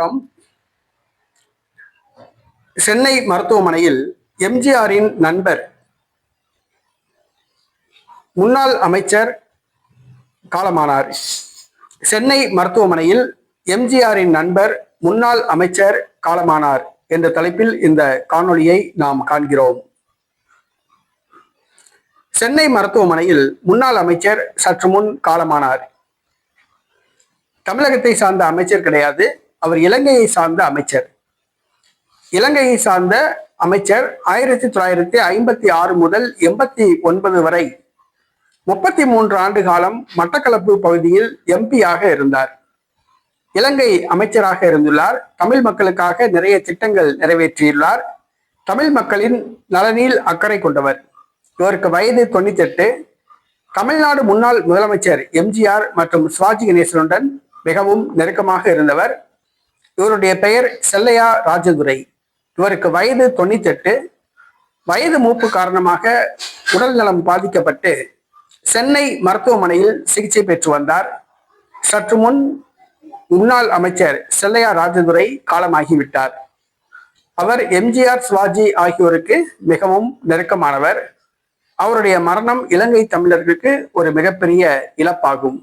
வணக்கம். சென்னை மருத்துவமனையில் எம்ஜிஆரின் நண்பர் முன்னாள் அமைச்சர் காலமானார். சென்னை மருத்துவமனையில் எம்ஜிஆரின் நண்பர் முன்னாள் அமைச்சர் காலமானார் என்ற தலைப்பில் இந்த காணொளியை நாம் காண்கிறோம். சென்னை மருத்துவமனையில் முன்னாள் அமைச்சர் சற்று முன் காலமானார். தமிழகத்தை சார்ந்த அமைச்சர் கிடையாது. அவர் இலங்கையை சார்ந்த அமைச்சர். இலங்கையை சார்ந்த அமைச்சர் ஆயிரத்தி தொள்ளாயிரத்தி ஐம்பத்தி ஆறு முதல் எண்பத்தி ஒன்பது வரை முப்பத்தி மூன்று ஆண்டு காலம் மட்டக்களப்பு பகுதியில் எம்பியாக இருந்தார். இலங்கை அமைச்சராக இருந்துள்ளார். தமிழ் மக்களுக்காக நிறைய திட்டங்கள் நிறைவேற்றியுள்ளார். தமிழ் மக்களின் நலனில் அக்கறை கொண்டவர். இவருக்கு வயது தொண்ணூத்தி எட்டு தமிழ்நாடு முன்னாள் முதலமைச்சர் எம்ஜிஆர் மற்றும் சிவாஜி கணேசனுடன் மிகவும் நெருக்கமாக இருந்தவர். இவருடைய பெயர் செல்லையா ராஜதுரை. இவருக்கு வயது தொண்ணூத்தெட்டு. வயது மூப்பு காரணமாக உடல் நலம் பாதிக்கப்பட்டு சென்னை மருத்துவமனையில் சிகிச்சை பெற்று வந்தார். சற்று முன் முன்னாள் அமைச்சர் செல்லையா ராஜதுரை காலமாகிவிட்டார். அவர் எம்ஜிஆர் சிவாஜி ஆகியோருக்கு மிகவும் நெருக்கமானவர். அவருடைய மரணம் இலங்கை தமிழர்களுக்கு ஒரு மிகப்பெரிய இழப்பாகும்.